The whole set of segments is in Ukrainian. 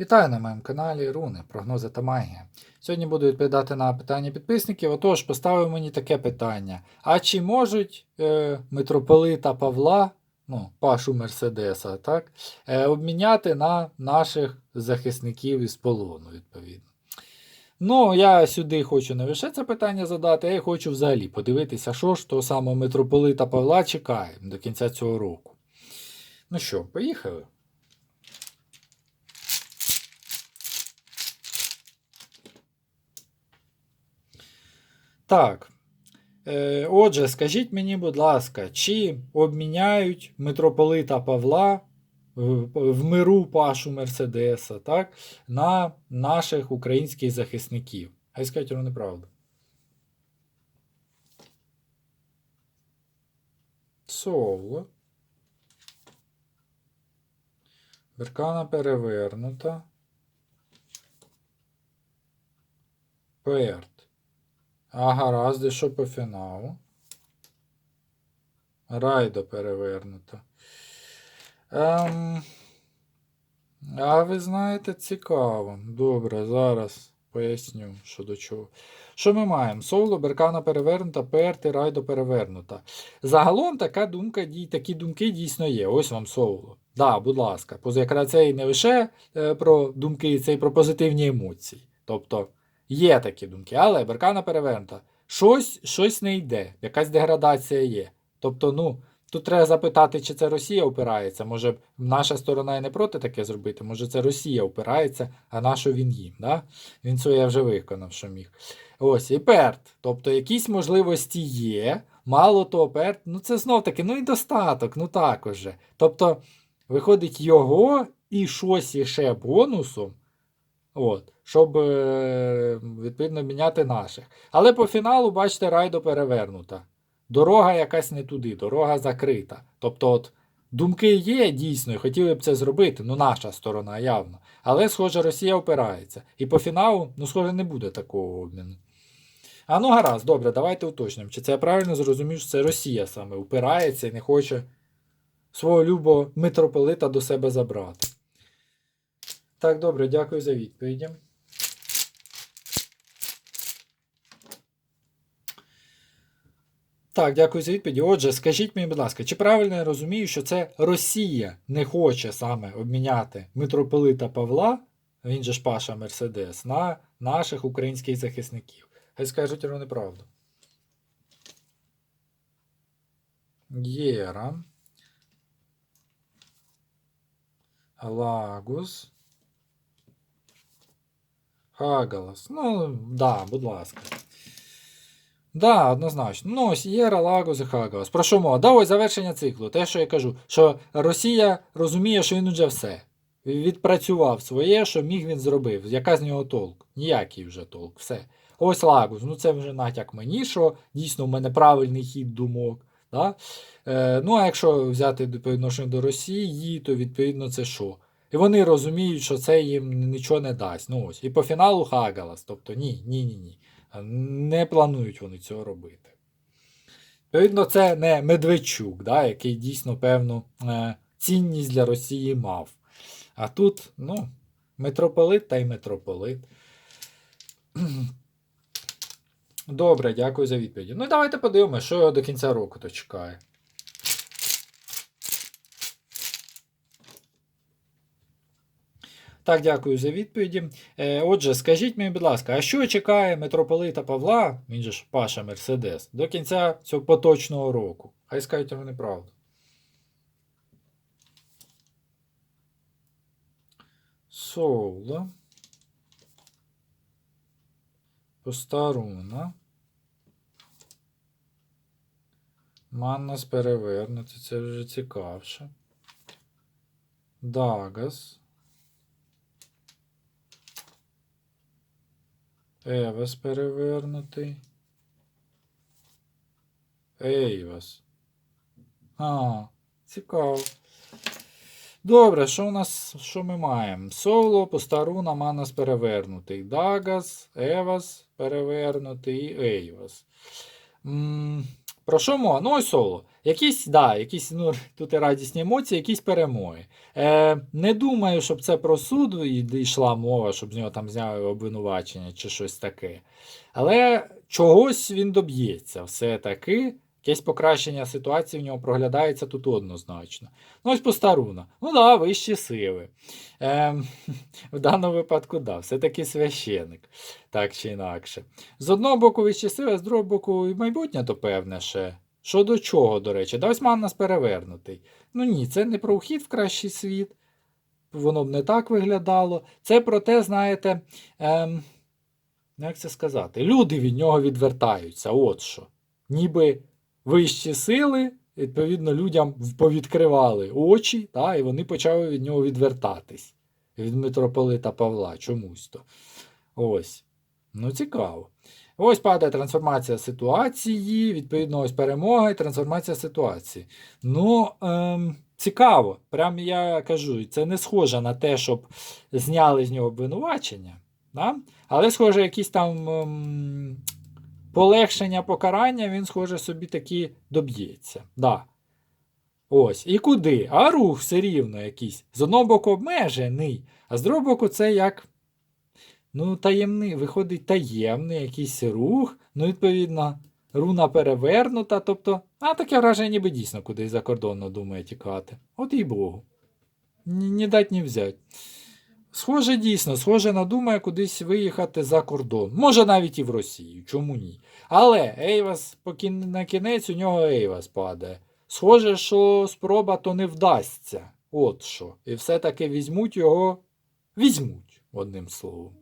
Вітаю на моєму каналі Руни, прогнози та магія. Сьогодні буду відповідати на питання підписників. Отож, поставив мені таке питання: а чи можуть е, митрополита Павла, ну, Пашу Мерседеса, так, е, обміняти на наших захисників із полону, відповідно? Ну, я сюди хочу не лише це питання задати, а й хочу взагалі подивитися, що ж того самого митрополита Павла чекає до кінця цього року. Ну що, поїхали? Так. Е, Отже, скажіть мені, будь ласка, чи обміняють митрополита Павла в, миру Пашу Мерседеса так, на наших українських захисників? Хай скажуть вони правду. Соло. Беркана перевернута. Перт. А гаразд, що по фіналу? Райдо перевернуто. Ем, а ви знаєте, цікаво. Добре, зараз поясню, що до чого. Що ми маємо? Соло, беркана перевернута, перти, райдо перевернута. Загалом така думка, такі думки дійсно є. Ось вам соло. Да, будь ласка. Якраз це і не лише е, про думки, це і про позитивні емоції. Тобто. Є такі думки, але беркана перевернута. Щось, щось не йде, якась деградація є. Тобто, ну, тут треба запитати, чи це Росія опирається. Може, наша сторона і не проти таке зробити, може це Росія опирається, а на що він їм. Да? Він своє вже виконав, що міг. Ось, і перт. Тобто якісь можливості є. Мало того, перт, ну це знов таки, ну і достаток, ну так уже. Тобто, виходить його і щось іще бонусом. От, щоб е, відповідно міняти наших. Але по фіналу, бачите, райдо перевернута. Дорога якась не туди, дорога закрита. Тобто, от, думки є дійсно, і хотіли б це зробити, ну наша сторона явно. Але, схоже, Росія опирається. І по фіналу, ну, схоже, не буде такого обміну. А ну гаразд, добре, давайте уточнимо. Чи це я правильно зрозумів, що це Росія саме упирається і не хоче свого любого митрополита до себе забрати. Так, добре, дякую за відповіді. Так, дякую за відповіді. Отже, скажіть мені, будь ласка, чи правильно я розумію, що це Росія не хоче саме обміняти митрополита Павла, він же ж Паша Мерседес, на наших українських захисників? Хай скажуть вони правду. Єра. Лагус. Хагалас. Ну, да, будь ласка. Да, однозначно. Ну, ось Єра, Лагус і Хагалас. Про що мова? Да, ось завершення циклу. Те, що я кажу, що Росія розуміє, що він уже все. Відпрацював своє, що міг він зробив. Яка з нього толк? Ніякий вже толк. Все. Ось Лагус. Ну це вже натяк мені, що дійсно в мене правильний хід думок. Да? Е, ну, а якщо взяти по відношенню до Росії, то відповідно це що? І вони розуміють, що це їм нічого не дасть. Ну ось. І по фіналу Хагалас. Тобто ні, ні, ні, ні. Не планують вони цього робити. Відповідно, це не Медведчук, да, який дійсно певну е, цінність для Росії мав. А тут, ну, митрополит та й митрополит. Добре, дякую за відповіді. Ну, давайте подивимося, що його до кінця року то чекає. Так, дякую за відповіді. Е, отже, скажіть мені, будь ласка, а що чекає митрополита Павла, він же ж Паша Мерседес, до кінця цього поточного року? Хай скажуть вони правду. Соло. Постаруна. Маннас перевернути, це вже цікавше. Дагас. Евас перевернутий. Ейвас. А, цікаво. Добре, що у нас, що ми маємо? Соло, Постаруна, Манас перевернутий. Дагас, Евас перевернутий і Ейвас. Про що мова? Ну, ось соло. Якісь, да, якісь ну, тут і радісні емоції, якісь перемоги. Е, не думаю, щоб це про суд і- йшла мова, щоб з нього там зняли обвинувачення чи щось таке. Але чогось він доб'ється все-таки. Якесь покращення ситуації в нього проглядається тут однозначно. Ну, ось постаруна. Ну да, вищі сили. Ем, в даному випадку, да, все-таки священик, так чи інакше. З одного боку вищі сили, з другого боку і майбутнє, то певне ще. Що до чого, до речі, да ось Маннас перевернутий. Ну ні, це не про вхід в кращий світ. Воно б не так виглядало. Це про те, знаєте, ем, ну, як це сказати, люди від нього відвертаються. От що. Ніби вищі сили, відповідно, людям повідкривали очі, та, і вони почали від нього відвертатись. Від митрополита Павла чомусь то. Ось. Ну, цікаво. Ось падає трансформація ситуації, відповідно, ось перемога і трансформація ситуації. Ну, ем, цікаво. Прям я кажу, це не схоже на те, щоб зняли з нього обвинувачення. Да? Але, схоже, якісь там ем, полегшення покарання, він, схоже, собі таки доб'ється. Да. Ось. І куди? А рух все рівно якийсь. З одного боку обмежений, а з другого боку, це як. Ну, таємний, виходить таємний якийсь рух. Ну, відповідно, руна перевернута. Тобто, а таке враження, ніби дійсно кудись за кордон думає тікати. От і Богу. Ні, ні дать, ні взять. Схоже, дійсно, схоже, надумає кудись виїхати за кордон. Може навіть і в Росію, чому ні? Але Ейвас на кінець у нього Ейвас падає. Схоже, що спроба то не вдасться. От що. І все-таки візьмуть його. Візьмуть, одним словом.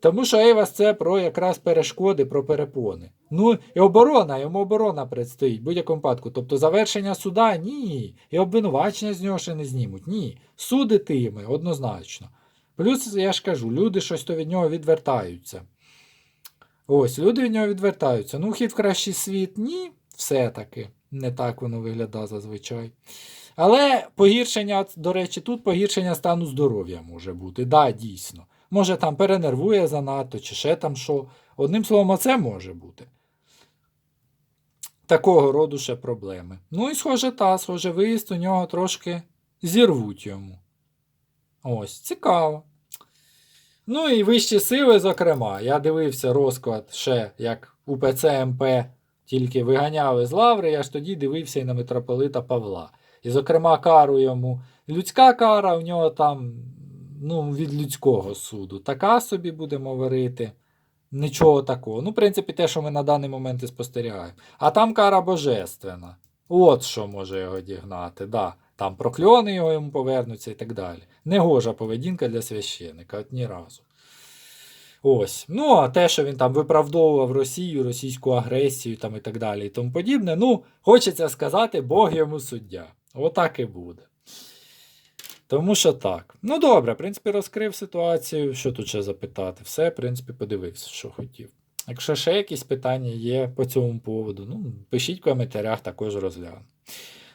Тому що Ейвас це про якраз перешкоди, про перепони. Ну і оборона, йому оборона предстоїть в будь-якому випадку. Тобто завершення суда ні. І обвинувачення з нього ще не знімуть. Ні. Судитиме, однозначно. Плюс, я ж кажу, люди щось то від нього відвертаються. Ось, люди від нього відвертаються. Ну, хід в кращий світ, ні, все-таки. Не так воно виглядає зазвичай. Але погіршення, до речі, тут погіршення стану здоров'я може бути. Да, дійсно. Може там перенервує занадто, чи ще там що. Одним словом, це може бути. Такого роду ще проблеми. Ну і схоже, та, схоже, виїзд у нього трошки зірвуть йому. Ось, цікаво. Ну і вищі сили, зокрема, я дивився розклад ще як УПЦ МП тільки виганяли з лаври, я ж тоді дивився і на митрополита Павла. І, зокрема, кару йому. Людська кара у нього там ну, від людського суду. Така собі будемо говорити. Нічого такого. Ну, в принципі, те, що ми на даний момент і спостерігаємо. А там кара божественна. От що може його дігнати. Да. Там прокльони його йому повернуться і так далі. Негожа поведінка для священика, от ні разу. Ось. Ну, а те, що він там виправдовував Росію, російську агресію там і так далі і тому подібне, ну, хочеться сказати, Бог йому суддя. Отак і буде. Тому що так. Ну добре, в принципі, розкрив ситуацію. Що тут ще запитати? Все, в принципі, подивився, що хотів. Якщо ще якісь питання є по цьому поводу, ну, пишіть в коментарях, також розгляну.